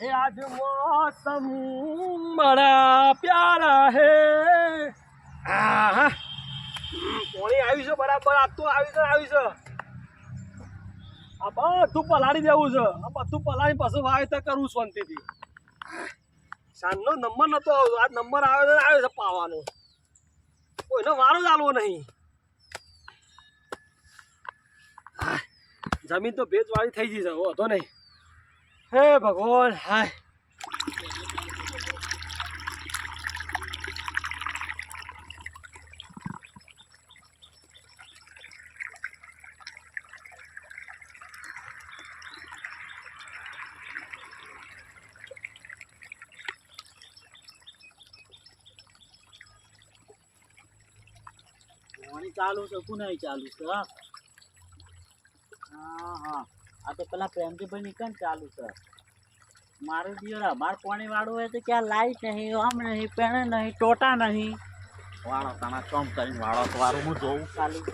એ मौसम बड़ा प्यारा આહા. પોણી આવી છે બરાબર આ તો આવી છે આવી છે. આ બધું પલાળી દેવું છે. આ બધું પલાળી પછી વાવેતર કરવું શાંતિથી. સાંજનો નંબર નતો આવતો. આ નંબર આવે તો આવે છે પાવાનો. કોઈનો વારો જ નહીં. જમીન તો ભેજવાળી થઈ ગઈ છે હોતો નહીં. હે ભગવાન હાય. ચાલુ છે કોને ચાલુ છે હા હા આ તો પેલા પ્રેમજીભાઈ ની કેમ ચાલુ છે? મારું દિયર અમાર પાણી વાળું હોય તો ક્યાં લાઈટ નહીં, આમ નહીં, પેણે નહીં, ટોટા નહીં. વાળો તાણા ચોમ કરીને વાળો તો વારું હું જોઉં ખાલી.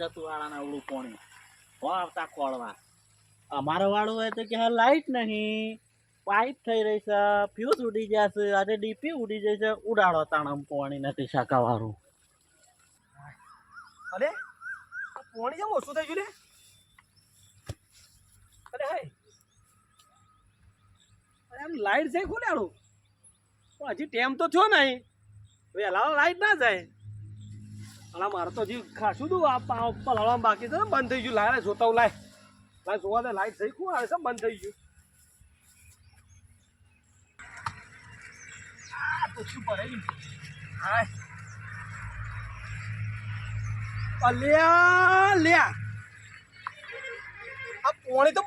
જતું વાળાને અવળું પાણી. હો આવતા કોળવા અમારો વાળું હોય તો કે હા લાઈટ નહીં. પાઇપ થઈ રહી છે ફ્યુઝ ઉડી જશે આજે ડીપી ઉડી જશે ઉડાડો તાણમ પાણી નથી શાકાવાળું. અરે પાણી જેમ ઓછું થઈ ગયું લે? અરે હાય અરે, આમ લાઈટ જાય આડું પણ હજી ટેમ તો થયો નહીં. વહેલા લાઈટ ના જાય. અને મારે તો હજી ખાસું તું આ પા- પલાળવામાં બાકી છે ને, બંધ થઈ ગયું. લાય જોતા હું લાય. લાય, જોવા દે, લાઈટ થઈ કોણ આવે છે, બંધ થઈ ગયું. શું પડે હાય. અલ્યા લ્યા આ પોણી તો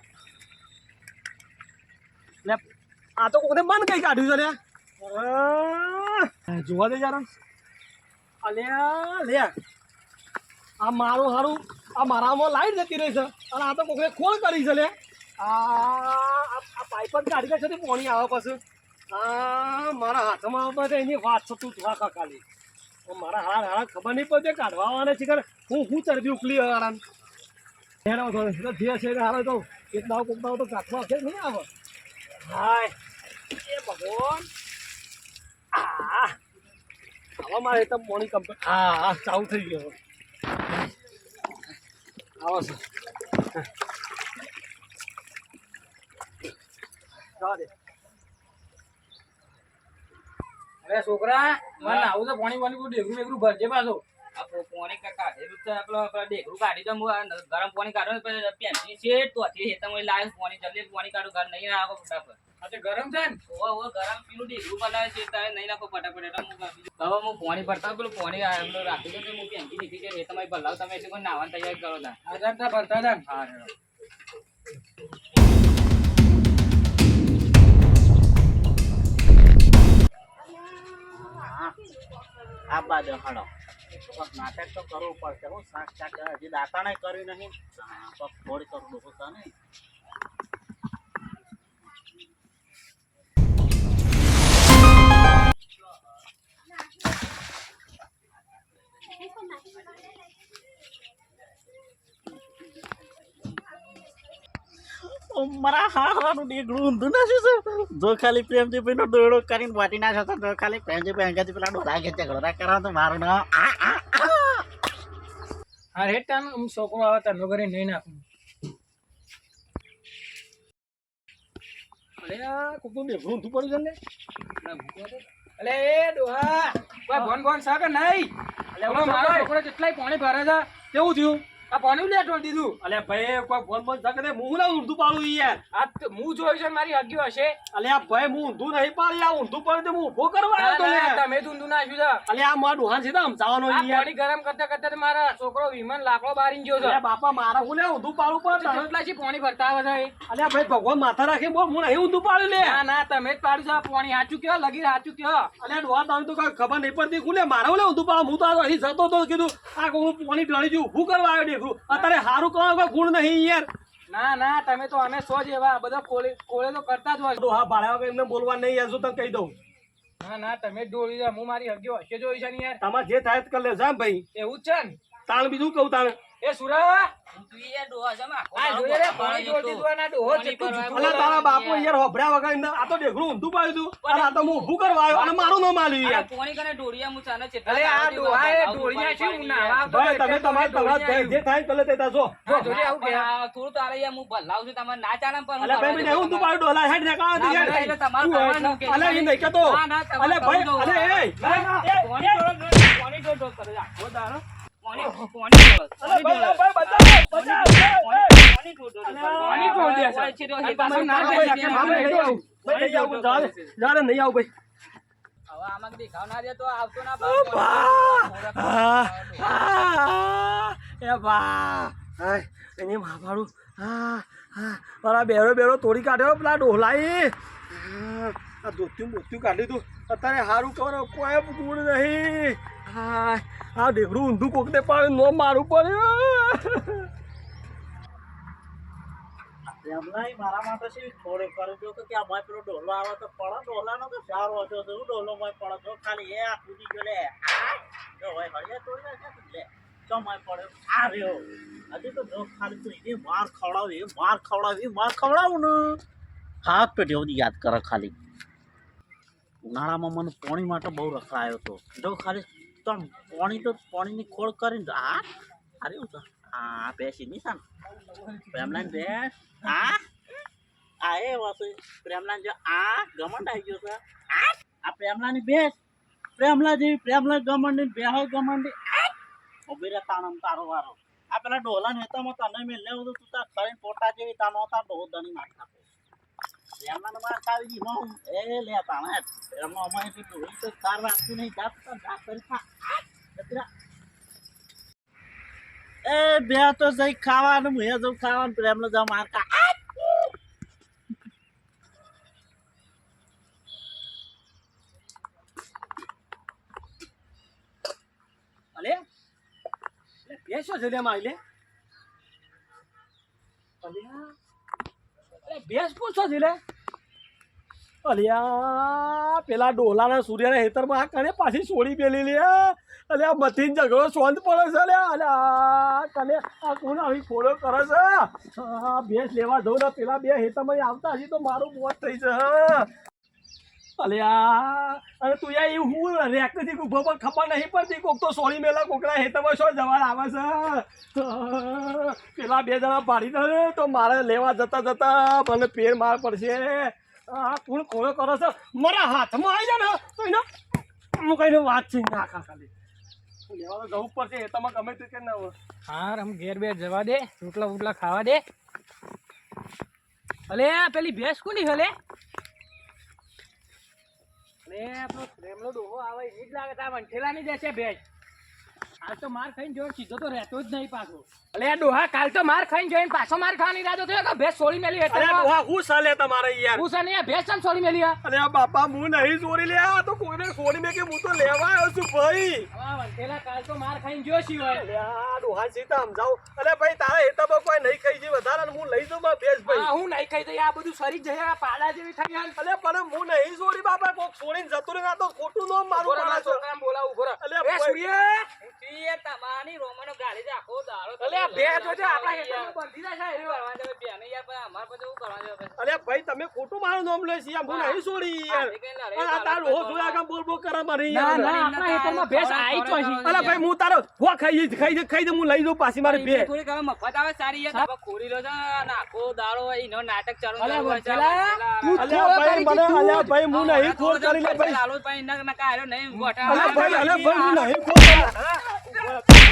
લે, આ તો કોને બંધ કઈ કાઢ્યું છે લ્યા. જોવા દે જરા. અલ્યા લ્યા આ મારું હારું આ મારામાં લાઈટ જતી રહી છે. અને આ તો કોકને ખોળ કરી છે લે આ પાઇપ જ કાઢી છે પોણી આવે પછી. આ મારા હાથમાં આવે એની વાત થતું જોવા ખાલી મારા હાર હાર ખબર નહીં પડે, કાઢવા આવવાના છે હું હું ચરબી ઉકલી હારાન હેરો તો જે છે હારો તો એક દાવ તો કાઢવા છે, નહીં આવે? હાય. એ ભગવાન. આ. આવા મારે તો મોર્નિંગ કમ્પ્લેટ હા હા, ચાલુ થઈ ગયો. હવે. આવો છે જવા દે અરે છોકરા મને આવું તો પાણી પાણી ડેગરું ડેગરું ભરજે પાછો પાણી કાઢેલું તો આપણે ઢેકણું કાઢી દઉં. ગરમ પાણી કાઢો પેન્સિલ છે તો આથી લાવે પાણી જલ્દી પાણી કાઢું ઘર નહીં નાખો ફટાફટ ગરમ છે ને ગરમ પીલું ઢેકણું બનાવે છે તારે નહીં નાખો ફટાફટ એટલે. હવે હું પાણી ભરતા પેલું પાણી રાખી દઉં હું પેન્સિલ નીકળી જાય હેતામાં ભલાવ તમે એટલે નાવાની તૈયારી કરો તા ભરતા હતા હા હા આ બાદ હડો નાટક તો કરવું પડશે હું. શાક શાક હજી દાંતાણે કર્યું નહીં. થોડી કરું તો નહીં ઓ, મારા હારાનું ડીગડું ઊંધું નાખ્યું છે? જો ખાલી પ્રેમજી ભાઈનો દોડો કરીને વાટી નાખ્યો તો જો ખાલી પ્રેમજી ભાઈ અંગાથી પેલા ડોરા ખેંચે ઝઘડા કરવા તો મારું ના આ આ આ. હા છોકરો આવે તાર વગર નહીં નાખું. અરે આ કોકનું ઢેફણું ઊંધું પડ્યું છે ને. ના. અલે એ ડોહા કોઈ ભોન ભોન છે નહીં? અલે મારો છોકરો કેટલાય પાણી ભરે છે? કેવું થયું? આ પાણી લે ઢોળ દીધું. અલે ભાઈ કોઈ ફોન ફોન શકે ને હું ના ઊંધું પાડું યાર. આ હું જોયું છે મારી હગ્યું હશે. અલે આ ભાઈ હું ઊંધું નહીં પાડી આ ઊંધું પડે હું ઊભો કરવા આવ્યો તો લે તમે જ ઊંધું નાખ્યું છે. અલે આ મારા ડોહાન છે ને સમજાવવાનો યાર. પાણી ગરમ કરતા કરતા તો મારા છોકરો વિમાન લાકડો બારી ગયો છે. અલે બાપા મારા હું લે ઊંધું પાડું પડે કેટલા છે પાણી ભરતા આવે છે એ? અલે ભાઈ ભગવાન માથા રાખે બોલ હું નહીં ઊંધું પાડ્યું લે. ના ના તમે જ પાડ્યું છે. આ પાણી સાચું કયો લગી સાચું કયો? અલે ડોહા તમે તો ખબર નહીં પડતી. ખુલે મારે હું લે ઊંધું પાડું? હું તો અહીં જતો તો કીધું આ હું પાણી ઢળી જવું ઊભું કરવા આવ્યો દેખું અત્યારે સારું કહો કોઈ ગુણ નહીં યાર. ના ના તમે તો અમે સો જેવા બધા કોળે કોળે તો કરતા જ હોય. હા ભાડા વગર એમને બોલવા નહીં યાર શું તને કહી દઉં. ના ના તમે ડોળી જા હું મારી હગ્યો હશે જોઈ છે ને યાર. તમારે જે થાય કરી લે ભાઈ. એવું જ છે ને? તાણ બીજું કહું તાણ. એ સુરા તારા બાપુ યાર વગર આ તો ઊંધું પાડ્યું તું. આ તો હું ઊભું કરવા આવ્યો અને મારું નામ આલ્યું યાર. પોણી કને ડોડિયા હું ચાલે અરે આ ડોહા એ આવું દોડીયા છે પાડી હું નાવા ભાઈ તમે તમારે તમારે. જે થાય તે તે તા જો જો, જોજે આવું કે થોડું તારે યાર હું ભલાવું છું તમારે ના ચાલે પણ અલે ભાઈ મને ઊંધું દઉં પાડ્યું ડોલા હેડ ના, તું એટલે તમારે તું કે અલે નહીં. ના, ના, અલે ભાઈ અલે એ ના, ના, એ, પોણી એ. ડોળો, ડોળો, પોણી ડોળો, ડોળો કરે છે આખો દાડો. પોણી, પોણી ડોળો, અલે ભાઈ, ભાઈ, બચાવો, બચાવો, અલે, પોણી ડોળો, ડોળો પોણી છે તો આ એ ના નહીં આવું. ભાઈ. જા જા નહીં આવું ભાઈ હવે આમાં દેખાવ ના રહે તો આવતો ના બા આ, આ, એ બા હાય, એની માફાડું હા હા. મારા બેરો બેરો તોડી કાઢ્યો પેલા ડોલાઈ આ, ધોત્યું બોત્યું કાઢ્યું તું. અત્યારે સારું કરો કોઈ ગુણ નહીં. હા આ ઢેકડું ઊંધું કોકને પાડે નો મારું પડ્યું. એમનાય મારા માટે છે થોડે કરી તો કે ભાઈ પેલો ડોલો આવે તો પડે. ડોલાનો તો સારો હતો તો માં પડે? તો ખાલી એ આ કૂદી ગયો, લે. ભાઈ હળિયા તોડી તું ચમાય પડ્યો આ હજી તો જો ખાલી તું એને માર ખવડાવી માર ખવડાવી માર ખવડાવું ને. હાથ પેઢી સુધી યાદ કરે ખાલી. ઉનાળામાં મને પાણી માટે બહુ રખડાયો હતો. જો ખાલી તમ, પાણી તો પાણીની ખોળ કરીને આ અરે હું તો આ બેસી નહીં સાને પ્રેમલાન બેસ આ આ એ વાસુ પ્રેમલાન જો આ ગમંડ આવી ગયો છે આ આ પ્રેમલાની બેસ પ્રેમલા જેવી પ્રેમલા ગમંડી બેહો ગમંડી ઊભી તાણમ તારો વારો આ પેલા ડોલા નેતામાં તને મેં લેવું તો તાર કરીને પોટા જેવી તાનો તાર બહુ દણી નાખતા પ્રેમલાને માર ખાવી દી હું એ લે તાણે પ્રેમલા અમારે ડોહી તો તાર રાખતું નહીં જાત તો જાત કરી ખા એ, બે તો જઈ ખાવાનું, હું જઉં ખાવાનું પ્રેમનો જા માર કા અલે ભેંસ શું છે લે મારી લે અલે પૂછો છે લે અલ્યા, પેલા ડોલાના સૂર્યના હેતરમાં આ કને પાછી છોડી પેલી લે. અલ્યા મથીન ઝઘડો શાંત પડે છે, અલ્યા. અલ્યા કને આ કોણ આવી ફોડો કરે છે? આ ભેંસ લેવા જવું ને પેલા બે હેતરમાં આવતા હજી તો મારું મોત થઈ છે અલ્યા, અરે તું યાર એવું હું રેકથી ઊભો પણ ખબર નહીં પડતી. કોક તો સોળી મેલા કોકડા હેતરમાં શું જવા આવે છે? પેલા બે જણા પાડી દે તો મારે લેવા જતા જતા મને પેર માર પડશે. આ કોણ કોળો કરે છે? મારા હાથમાં આવી જાય ને. તો એને હું કઈને વાત છે. નાખા ખાલી. તો જવું પડશે હેતમાં ગમે તે કે ના હોય. આમ ઘેર બેર જવા દે. રોટલા બોટલા ખાવા દે. અલે, પેલી ભેંસ કોની હલે? અલે, આપણો પ્રેમલો ડોહો આવે, એ જ લાગે તા વંઠેલાની જશે ભેંસ. હાલ તો માર ખાઈને જોયો સીધો તો રહેતો જ નહીં પાછો. અલે ડોહા કાલ તો માર ખાઈને જોઈને પાછો માર ખાવાની રાતો થયો કે ભેંસ છોડી મેલી એટલે ડોહા હું સાલે તમારે યાર? હું છે ભેંસ ચમ છોડી મેલી અરે બાપા હું નહીં ચોરી લે આ તો કોઈને છોડી મેં કે હું તો લેવા આવ્યો છું ભાઈ. હવે આ કાલ તો માર ખાઈને જોયો સિવાય અલ્યા ડોહા સીતા સમજાવું. અરે ભાઈ તારા હેતામાં કોઈ નહીં ખાઈ છે વધારે હું લઈ જાઉં મારા ભેંસ ભાઈ. હું નહીં ખાઈ દઈ આ બધું સરી જાય આ પાડા જેવી થઈ ગયા અલે પણ હું નહીં છોડી બાપા કોક છોડીને જતો રહે આ તો ખોટું નામ મારું પાડે છે. છોકરાને બોલાવું, ઊભો રહો. એ સૂર્ય! ઊંચી એ તમારી રોમનો ગાળી દે આખો દાડો અલ્યા, બે જોજે, આપણા યાર. બંધી જશે એ શું રહ્યો. કરવા જાવે? યાર પણ અમારે પછી કરવા જાવે અલે ભાઈ તમે ખોટું મારું નામ લે છે યાર હું નહીં છોડી યાર આ કઈ લડાઈ અને આ તાર ચાલે જોયા કામ બોલ બોલ કરે મારી ના, ના, આપણા હેઠળમાં ભેંસ આઈ જ છે. અલે ભાઈ હું તારો હો ખાઈ ખાઈ ખાઈ જઈશ, હું લઈ જાઉં પાછી મારી બે થોડીક હવે મફત આવે સારી યાર તમે ખોરી લો છો અને દાડો એનો નાટક ચાલુ અલ્યા, ચાલુ છે. ભાઈ મને અલ્યા ભાઈ હું નહીં ખોર કરી લે ભાઈ લાલુ ભાઈ નક નકા હાર્યો નહીં ગોઠા. અલ્યા ભાઈ અલ્યા ભાઈ હું નહીં ખોર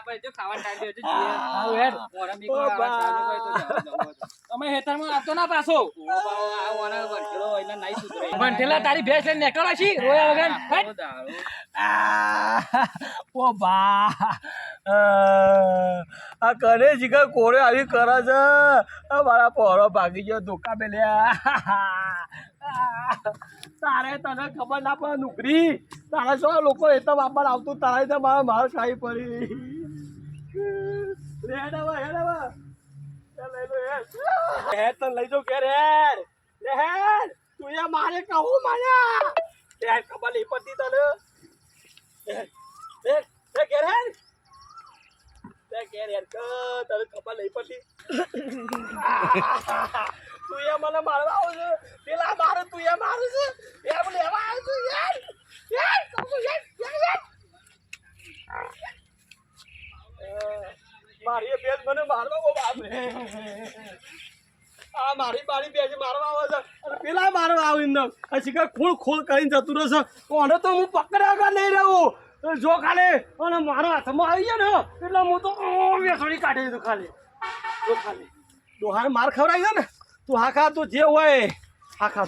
આપણે જો ખાવાનું ટાઈમ છે. આવું હેડ. જવા દો. તમે હેતરમાં આવતો ના પાછો. આ ઓના વંઠેલો એટલે નહીં સુધરે. બંઠેલા તારી ભેંસ લઈને નીકળો છી રોયા વગર. ઓ બા. આ કને જીગર કોરે આવી કરે છે? મારા પોરો ભાગી ગયો ધોકા મેલ્યા. તારે તને ખબર ના પડે નુકરી? તારે શું લોકો એ તો બાપા આવતું? તારે તો મારા માર ખાઈ પડી. લે હેડ હવે હેડ હવે લે. લઈ લો હેડ હેડ તને લઈ જાઉં ઘેર હેડ લે એ મારે કહું મને હેડ ખબર નહીં પડતી તને. એ એ ઘેર તે ઘેર કે, તને ખબર નહીં પડતી. તું મને મારવા આવું છે. મારે તું મારું છે. યાર યાર યાર યાર યાર મારી બેન મને મારવા બાપ રે આ મારી મારી બેન મારવા આવે છે. પેલા મારવા આવીને પછી શીખર ખોળ ખોળ કરીને જતું રહેશે. કોને તો હું પકડ્યા નહીં રહું જો ખાલી, અને મારો હાથમાં આવી ગયા ને, એટલે હું તો વેસોડી કાઢી દીધું ખાલી. જો ખાલી. ડોહાને માર ખવડાવી દે ને. તું હા ખા તું જે હોય હા ખા